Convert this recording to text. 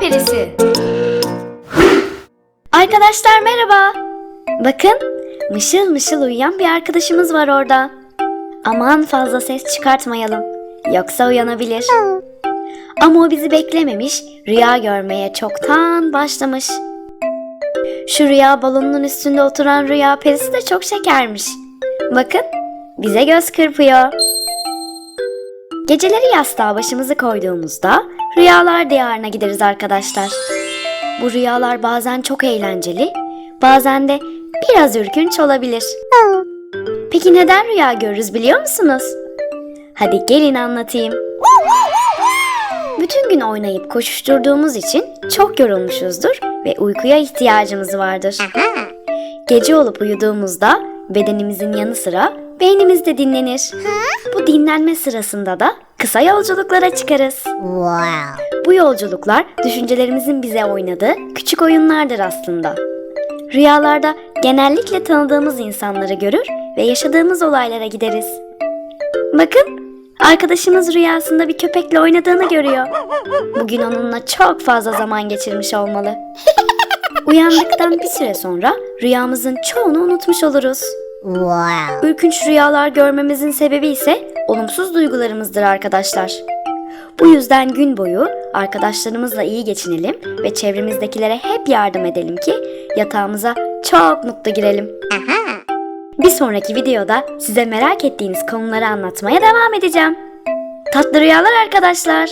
perisi. Arkadaşlar merhaba. Bakın mışıl mışıl uyuyan bir arkadaşımız var orada. Aman fazla ses çıkartmayalım. Yoksa uyanabilir. Ama o bizi beklememiş, rüya görmeye çoktan başlamış. Şu rüya balonunun üstünde oturan rüya perisi de çok şekermiş. Bakın bize göz kırpıyor. Geceleri yastığa başımızı koyduğumuzda rüyalar diyarına gideriz arkadaşlar. Bu rüyalar bazen çok eğlenceli, bazen de biraz ürkünç olabilir. Peki neden rüya görürüz biliyor musunuz? Hadi gelin anlatayım. Bütün gün oynayıp koşuşturduğumuz için çok yorulmuşuzdur ve uykuya ihtiyacımız vardır. Gece olup uyuduğumuzda bedenimizin yanı sıra beynimiz de dinlenir. Bu dinlenme sırasında da kısa yolculuklara çıkarız. Wow. Bu yolculuklar düşüncelerimizin bize oynadığı küçük oyunlardır aslında. Rüyalarda genellikle tanıdığımız insanları görür ve yaşadığımız olaylara gideriz. Bakın, arkadaşımız rüyasında bir köpekle oynadığını görüyor. Bugün onunla çok fazla zaman geçirmiş olmalı. Uyandıktan bir süre sonra rüyamızın çoğunu unutmuş oluruz. Wow. Ürkünç rüyalar görmemizin sebebi ise olumsuz duygularımızdır arkadaşlar. Bu yüzden gün boyu arkadaşlarımızla iyi geçinelim ve çevremizdekilere hep yardım edelim ki yatağımıza çok mutlu girelim. Bir sonraki videoda size merak ettiğiniz konuları anlatmaya devam edeceğim. Tatlı rüyalar arkadaşlar.